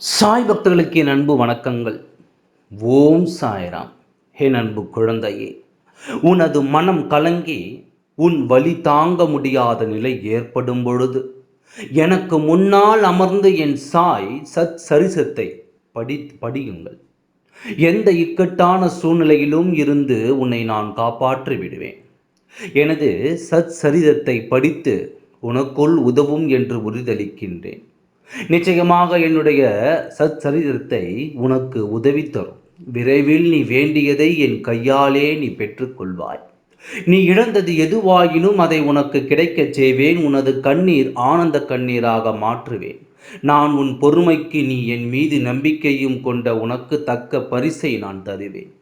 சாய் பக்தர்களுக்கு என் அன்பு வணக்கங்கள். ஓம் சாய்ராம். என் அன்பு குழந்தையே உனது மனம் கலங்கி உன் வலி தாங்க முடியாத நிலை ஏற்படும் பொழுது எனக்கு முன்னால் அமர்ந்து என் சாய் சத் சரிசத்தை படி படியுங்கள். எந்த இக்கட்டான சூழ்நிலையிலும் இருந்து உன்னை நான் காப்பாற்றி விடுவேன். எனது சத் சரிதத்தை படித்து உனக்குள் உதவும் என்று உறுதளிக்கின்றேன் நிச்சயமாக என்னுடைய சச்சரித்திரத்தை உனக்கு உதவி தரும் விரைவில் நீ வேண்டியதை என் கையாலே நீ பெற்றுக்கொள்வாய். நீ இழந்தது எதுவாயினும் அதை உனக்கு கிடைக்கச் செய்வேன். உனது கண்ணீர் ஆனந்த கண்ணீராக மாற்றுவேன். நான் உன் பொறுமைக்கு நீ என் மீது நம்பிக்கையும் கொண்ட உனக்கு தக்க பரிசை நான் தருவேன்.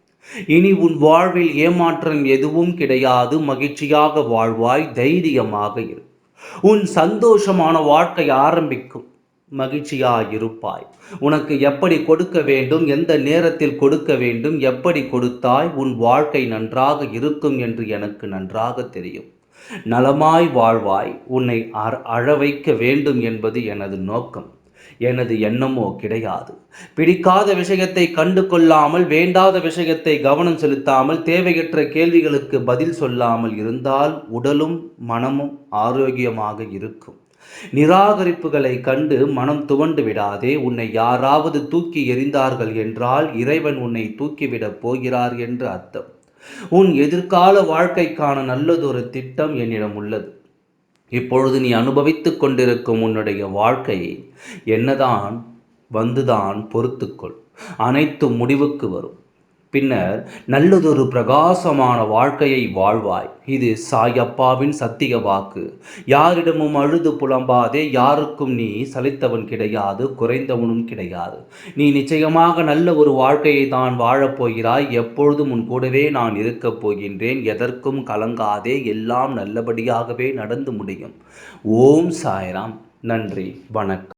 இனி உன் வாழ்வில் ஏமாற்றம் எதுவும் கிடையாது. மகிழ்ச்சியாக வாழ்வாய். தைரியமாக இரு. உன் சந்தோஷமான வாழ்க்கை ஆரம்பிக்கும். மகிழ்ச்சியாயிருப்பாய். உனக்கு எப்படி கொடுக்க வேண்டும் எந்த நேரத்தில் கொடுக்க வேண்டும் எப்படி கொடுத்தாய் உன் வாழ்க்கை நன்றாக இருக்கும் என்று எனக்கு நன்றாக தெரியும். நலமாய் வாழ்வாய் உன்னை அழ வைக்க வேண்டும் என்பது எனது நோக்கம். எனது எண்ணமோ கிடையாது. பிடிக்காத விஷயத்தை கண்டு கொள்ளாமல் வேண்டாத விஷயத்தை கவனம் செலுத்தாமல் தேவையற்ற கேள்விகளுக்கு பதில் சொல்லாமல் இருந்தால் உடலும் மனமும் ஆரோக்கியமாக இருக்கும். நிராகரிப்புகளை கண்டு மனம் துவண்டு விடாதே உன்னை யாராவது தூக்கி எறிந்தார்கள் என்றால் இறைவன் உன்னை தூக்கிவிடப் போகிறார் என்று அர்த்தம். உன் எதிர்கால வாழ்க்கைக்கான நல்லதொரு திட்டம் என்னிடம் உள்ளது. இப்பொழுது நீ அனுபவித்துக் கொண்டிருக்கும் உன்னுடைய வாழ்க்கையை என்னதான் வந்துதான் பொறுத்துக்கொள். அனைத்து முடிவுக்கு வரும். பின்னர் நல்லதொரு பிரகாசமான வாழ்க்கையை வாழ்வாய். இது சாயப்பாவின் சத்திய வாக்கு. யாரிடமும் அழுது புலம்பாதே யாருக்கும் நீ சலித்தவன் கிடையாது குறைந்தவனும் கிடையாது. நீ நிச்சயமாக நல்ல ஒரு வாழ்க்கையை தான் வாழப்போகிறாய் எப்பொழுதும் உன் கூடவே நான் இருக்கப் போகின்றேன். எதற்கும் கலங்காதே எல்லாம் நல்லபடியாகவே நடந்து முடியும். ஓம் சாய்ராம். நன்றி. வணக்கம்.